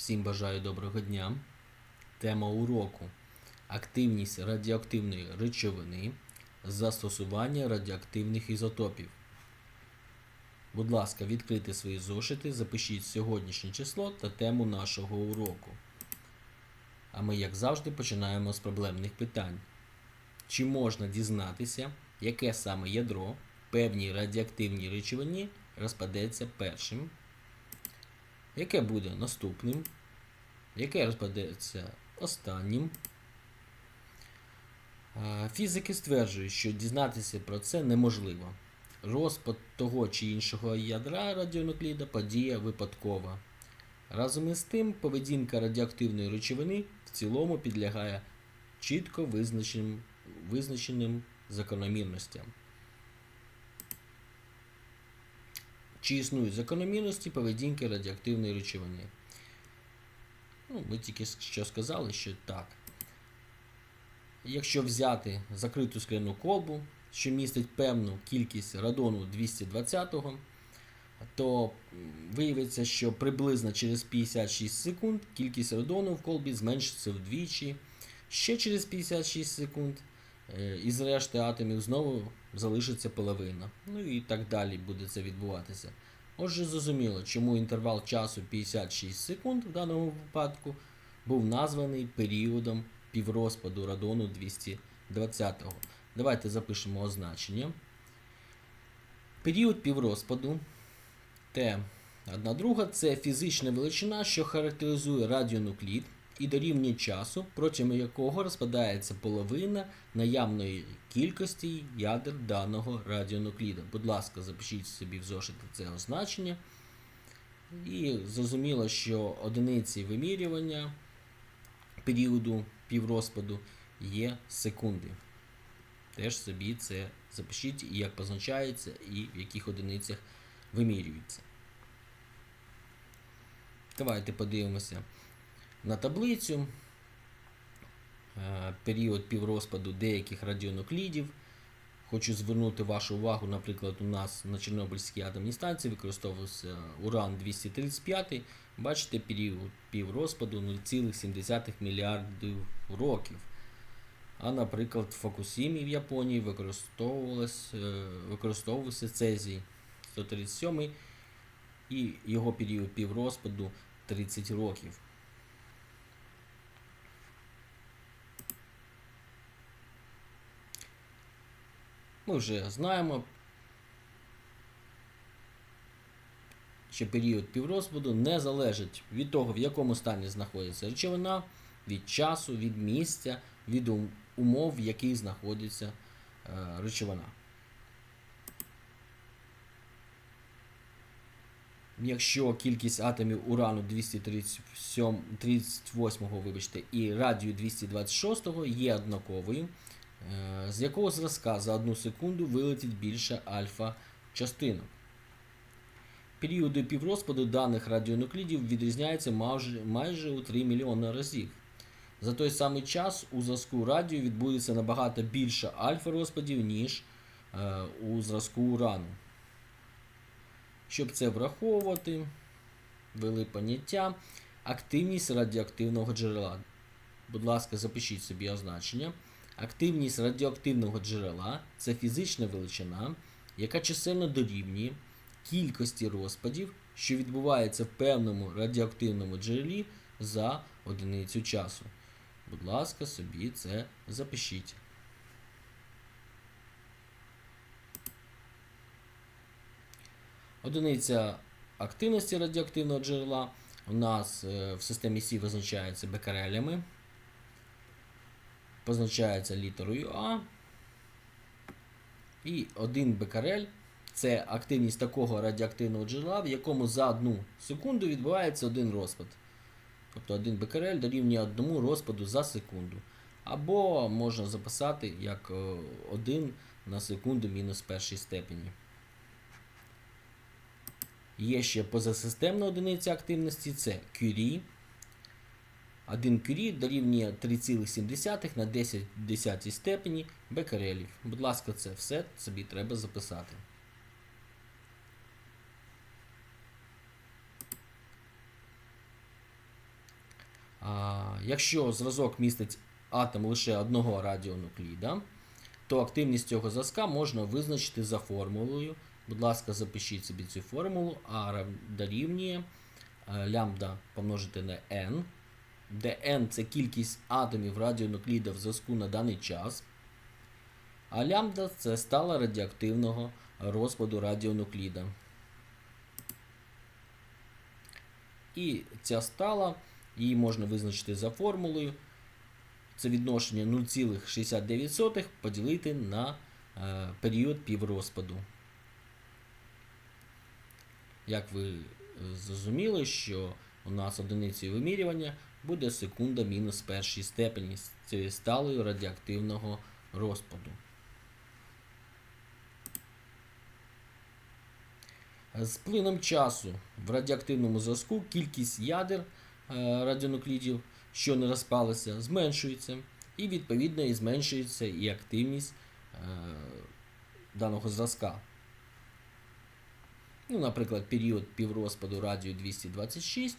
Всім бажаю доброго дня. Тема уроку Активність радіоактивної речовини, застосування радіоактивних ізотопів. Будь ласка, відкрийте свої зошити, запишіть сьогоднішнє число та тему нашого уроку. А ми, як завжди, починаємо з проблемних питань. Чи можна дізнатися, яке саме ядро певній радіоактивній речовині розпадеться першим? Яке буде наступним? Яке розпадеться останнім? Фізики стверджують, що дізнатися про це неможливо. Розпад того чи іншого ядра радіонукліда подія випадкова. Разом із тим, поведінка радіоактивної речовини в цілому підлягає чітко визначеним, визначеним закономірностям. Чи існують закономірності поведінки радіоактивної речовини? Ну, ми тільки що сказали, що так. Якщо взяти закриту скляну колбу, що містить певну кількість радону 220, то виявиться, що приблизно через 56 секунд кількість радону в колбі зменшиться вдвічі. Ще через 56 секунд е, із решти атомів знову залишиться половина. Ну і так далі буде це відбуватися. Отже, зрозуміло, чому інтервал часу 56 секунд в даному випадку був названий періодом піврозпаду радону 220. Давайте запишемо означення. Період піврозпаду Т 1 друга це фізична величина, що характеризує радіонуклід і дорівнює часу, протягом якого розпадається половина наявної кількості ядер даного радіонукліда. Будь ласка, запишіть собі в зошити це означення. І зрозуміло, що одиниці вимірювання періоду піврозпаду є секунди. Теж собі це запишіть, і як позначається, і в яких одиницях вимірюється. Давайте подивимося на таблицю. Е, Період піврозпаду деяких радіонуклідів. Хочу звернути вашу увагу, наприклад, у нас на Чорнобильській атомній станції використовувався уран 235. Бачите, період піврозпаду 0,7 мільярдів років. А, наприклад, в Фокусімі в Японії е, використовувався цезій 137 і його період піврозпаду 30 років. Ми вже знаємо, що період піврозпаду не залежить від того, в якому стані знаходиться речовина, від часу, від місця, від умов, в яких знаходиться е, речовина. Якщо кількість атомів урану 237, 38 вибачте, і радію 226 є однаковою, з якого зразка за одну секунду вилетить більше альфа частинок. Періоди піврозпаду даних радіонуклідів відрізняються майже, у 3 мільйони разів. За той самий час у зразку радію відбудеться набагато більше альфа-розпадів, ніж е, у зразку урану. Щоб це враховувати, ввели поняття активність радіоактивного джерела. Будь ласка, запишіть собі означення. Активність радіоактивного джерела це фізична величина, яка чисельно дорівнює кількості розпадів, що відбувається в певному радіоактивному джерелі за одиницю часу. Будь ласка, собі це запишіть. Одиниця активності радіоактивного джерела у нас е, в системі Сі визначається бекарелями, позначається літерою А. І 1 бекарель це активність такого радіоактивного джерела, в якому за одну секунду відбувається один розпад. Тобто 1 бекерель дорівнює одному розпаду за секунду. Або можна записати як 1 на секунду мінус першій степені. Є ще позасистемна одиниця активності це Curie. 1 Curie дорівнює 3,7 на 10 10 степені бекерелів. Будь ласка, це все собі треба записати. Якщо зразок містить атом лише одного радіонукліда, то активність цього зразка можна визначити за формулою. Будь ласка, запишіть собі цю формулу, а дорівнює е, лямбда помножити на n, де n це кількість атомів радіонукліда в зв'язку на даний час, а лямбда це стала радіоактивного розпаду радіонукліда. І ця стала, її можна визначити за формулою. Це відношення 0,69 поділити на е, період піврозпаду. Як ви е, зрозуміли, що у нас одиницею вимірювання буде секунда мінус першій степені з сталою радіоактивного розпаду. З плином часу в радіоактивному зв'язку кількість ядер е, радіонуклідів, що не розпалися, зменшується, і відповідно і зменшується і активність е, даного зразка. Ну, наприклад, період піврозпаду радію 226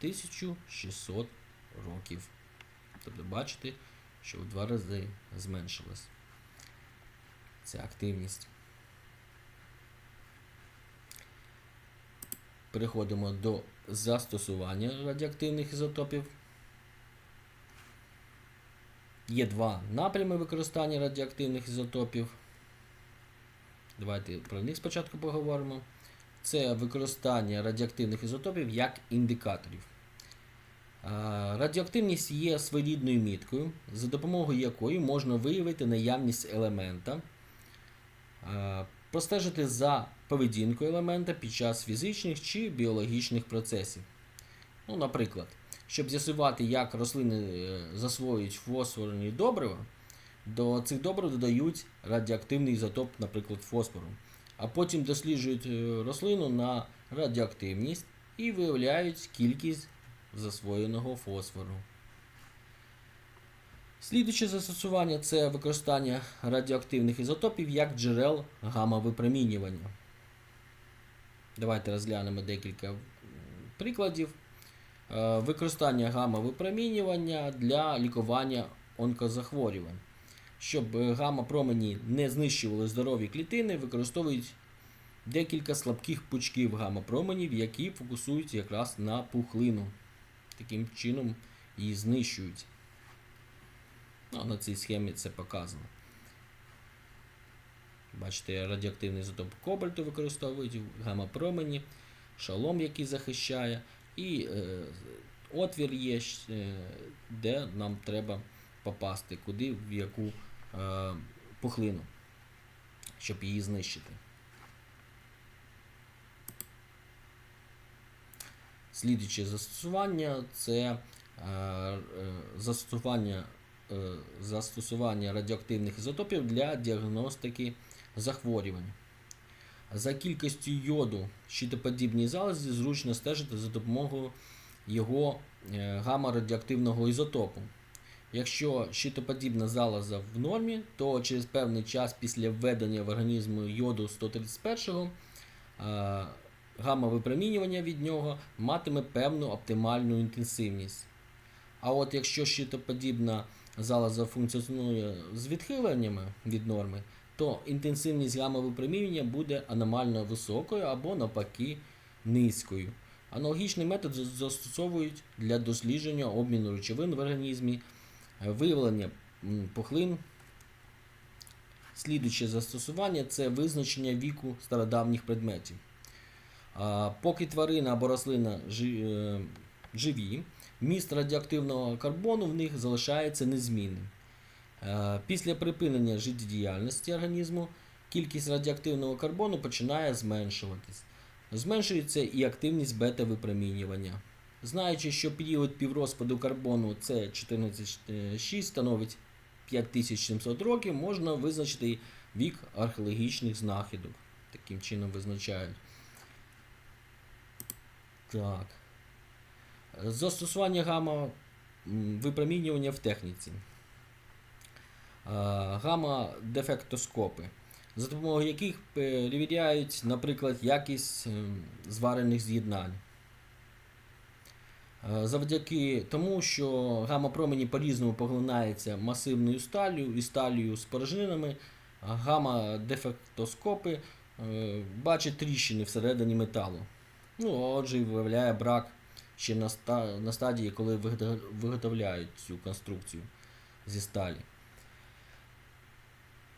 1600 років. Тобто бачите, що в два рази зменшилась ця активність. Переходимо до застосування радіоактивних ізотопів. Є два напрями використання радіоактивних ізотопів. Давайте про них спочатку поговоримо. Це використання радіоактивних ізотопів як індикаторів. А, Радіоактивність є своєрідною міткою, за допомогою якої можна виявити наявність елемента, простежити за поведінкою елемента під час фізичних чи біологічних процесів. Ну, наприклад, щоб з'ясувати, як рослини е, засвоюють фосфорні добрива, до цих добрив додають радіоактивний ізотоп, наприклад, фосфору. А потім досліджують е, рослину на радіоактивність і виявляють кількість засвоєного фосфору. Слідуюче застосування це використання радіоактивних ізотопів як джерел гамма-випромінювання. Давайте розглянемо декілька прикладів. Е, Використання гамма-випромінювання для лікування онкозахворювань. Щоб е, гамма-промені не знищували здорові клітини, використовують декілька слабких пучків гамма-променів, які фокусують якраз на пухлину. Таким чином її знищують. Ну, на цій схемі це показано. Бачите, радіоактивний ізотоп кобальту використовують гамма-промені, шалом, який захищає, і е, отвір є, е, де нам треба попасти, куди, в яку е, пухлину, щоб її знищити. Слідуюче застосування це е, е, застосування, е, застосування радіоактивних ізотопів для діагностики захворювань. За кількістю йоду щитоподібній залозі зручно стежити за допомогою його гамма-радіоактивного ізотопу. Якщо щитоподібна залоза в нормі, то через певний час після введення в організм йоду 131 е, гамма-випромінювання від нього матиме певну оптимальну інтенсивність. А от якщо щитоподібна залоза функціонує з відхиленнями від норми, то інтенсивність гамма-випромінювання буде аномально високою або навпаки низькою. Аналогічний метод застосовують для дослідження обміну речовин в організмі, е, виявлення пухлин. Слідуюче застосування це визначення віку стародавніх предметів. Поки тварина або рослина е, живі, міст радіоактивного карбону в них залишається незмінним. Е, Після припинення життєдіяльності організму кількість радіоактивного карбону починає зменшуватись. Зменшується і активність бета-випромінювання. Знаючи, що період піврозпаду карбону це 14,6 становить 5700 років, можна визначити вік археологічних знахідок. Таким чином визначають. Так. Застосування гамма випромінювання в техніці. Гамма-дефектоскопи, за допомогою яких перевіряють, наприклад, якість ем, зварених з'єднань. Завдяки тому, що гамма-промені по-різному поглинаються масивною сталлю і сталлю з порожнинами, гамма-дефектоскопи е, бачать тріщини всередині металу. Ну, отже, і виявляє брак ще на, на стадії, коли виготовляють цю конструкцію зі сталі.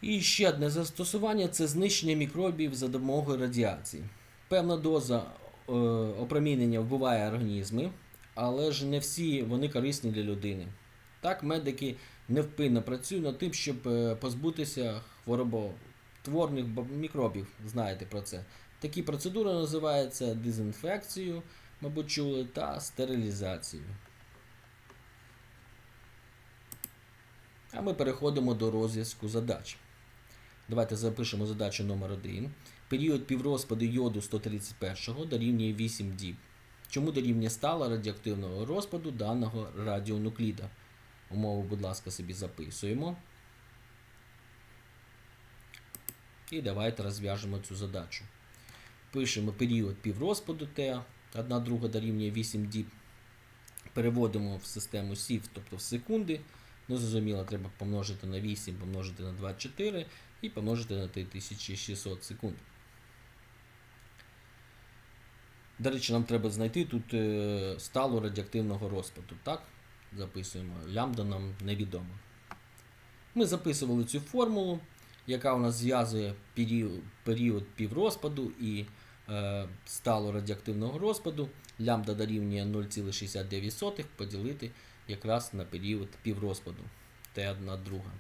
І ще одне застосування це знищення мікробів за допомогою радіації. Певна доза е, опромінення вбиває організми, але ж не всі вони корисні для людини. Так, медики невпинно працюють над тим, щоб е, позбутися хвороботворних б- мікробів. Знаєте про це. Такі процедури називаються дезінфекцією, мабуть, чули, та стерилізацією. А ми переходимо до розв'язку задач. Давайте запишемо задачу номер 1. Період піврозпаду йоду 131 дорівнює 8 діб. Чому дорівнює стала радіоактивного розпаду даного радіонукліда? Умову, будь ласка, собі записуємо. І давайте розв'яжемо цю задачу. Пишемо період піврозпаду Т, 1 друга дорівнює 8 діб. Переводимо в систему сів, тобто в секунди. Ну, зрозуміло, треба помножити на 8, помножити на 24 і помножити на 3600 секунд. До речі, нам треба знайти тут е, сталу радіоактивного розпаду. Так? Записуємо. Лямбда нам невідомо. Ми записували цю формулу, яка у нас зв'язує період, період піврозпаду і е, сталу радіоактивного розпаду. Лямбда дорівнює 0,69 поділити якраз на період піврозпаду Т1 друга.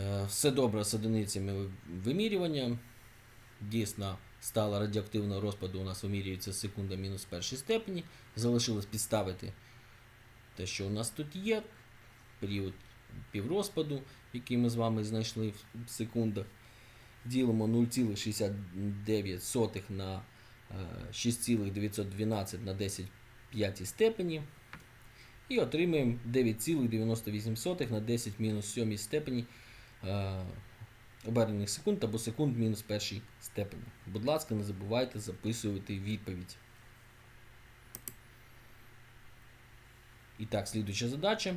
Е, Все добре з одиницями вимірювання. Дійсно, стала радіоактивного розпаду у нас вимірюється секунда мінус першій степені. Залишилось підставити те, що у нас тут є. Період піврозпаду, який ми з вами знайшли в секундах. Ділимо 0,69 на е, 6,912 на 10 п'ятій степені. І отримаємо 9,98 на 10 мінус 7 степені е, обернених секунд або секунд мінус першій степені. Будь ласка, не забувайте записувати відповідь. І так, слідуюча задача.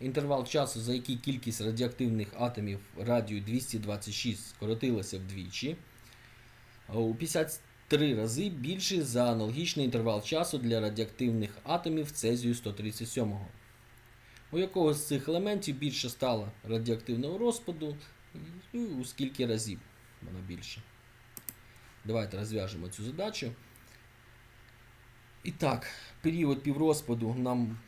Інтервал часу, за який кількість радіоактивних атомів радію 226 скоротилася вдвічі, у 53 рази більший за аналогічний інтервал часу для радіоактивних атомів цезію 137. У якого з цих елементів більше стало радіоактивного розпаду, і у скільки разів воно більше. Давайте розв'яжемо цю задачу. І так, період піврозпаду нам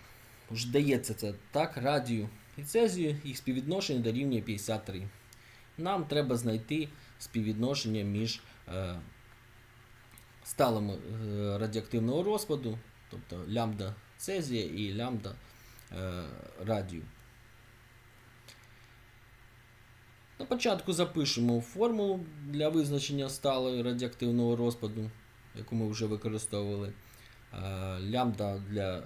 ж дається це так, радію і цезію, їх співвідношення дорівнює 53. Нам треба знайти співвідношення між е, сталим е, радіоактивного розпаду, тобто лямбда цезія і лямбда е, радію. На початку запишемо формулу для визначення сталого радіоактивного розпаду, яку ми вже використовували. Е, Лямбда для е,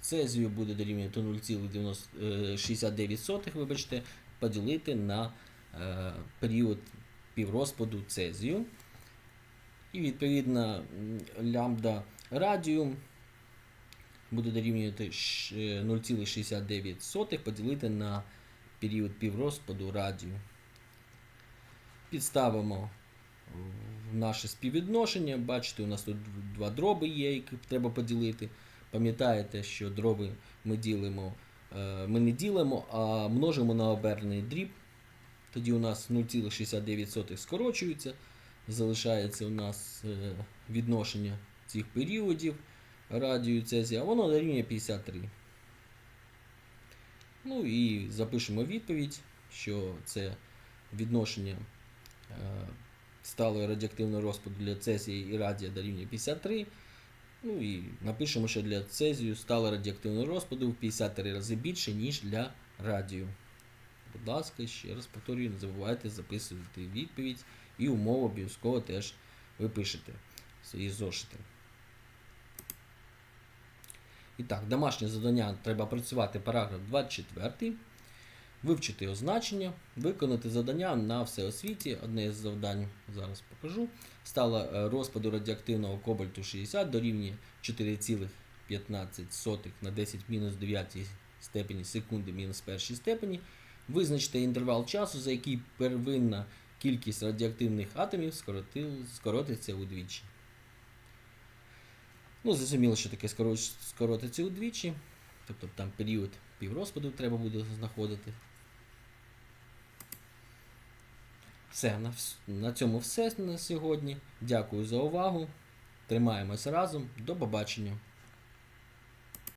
цезію буде дорівнювати 0,69, вибачте, поділити на е, період піврозпаду цезію. І відповідно лямбда радію буде дорівнювати е, 0,69 поділити на період піврозпаду радію. Підставимо наше співвідношення. Бачите, у нас тут два дроби є, які треба поділити. Пам'ятаєте, що дроби ми ділимо, е, ми не ділимо, а множимо на обернений дріб. Тоді у нас 0,69 скорочується. Залишається у нас е, відношення цих періодів радію цезія, воно дорівнює 53. Ну і запишемо відповідь, що це відношення сталого радіоактивного розпаду для цезії і радія дорівнює 53. Ну і напишемо, що для цезію стало радіоактивного розпаду в 53 рази більше, ніж для радію. Будь ласка, ще раз повторюю, не забувайте записувати відповідь і умову обов'язково теж ви пишете свої зошити. І так, домашнє завдання треба працювати параграф 24. Вивчити його значення, виконати завдання на всеосвіті. Одне з завдань зараз покажу. Стало е, розпаду радіоактивного кобальту 60 дорівнює 4,15 на 10 мінус 9 степені секунди мінус першій степені. Визначте інтервал часу, за який первинна кількість радіоактивних атомів скоротиться удвічі. Ну, зрозуміло, що таке скоротиться удвічі. Тобто там період піврозпаду треба буде знаходити. Все, на, на цьому все на сьогодні. Дякую за увагу. Тримаємось разом. До побачення.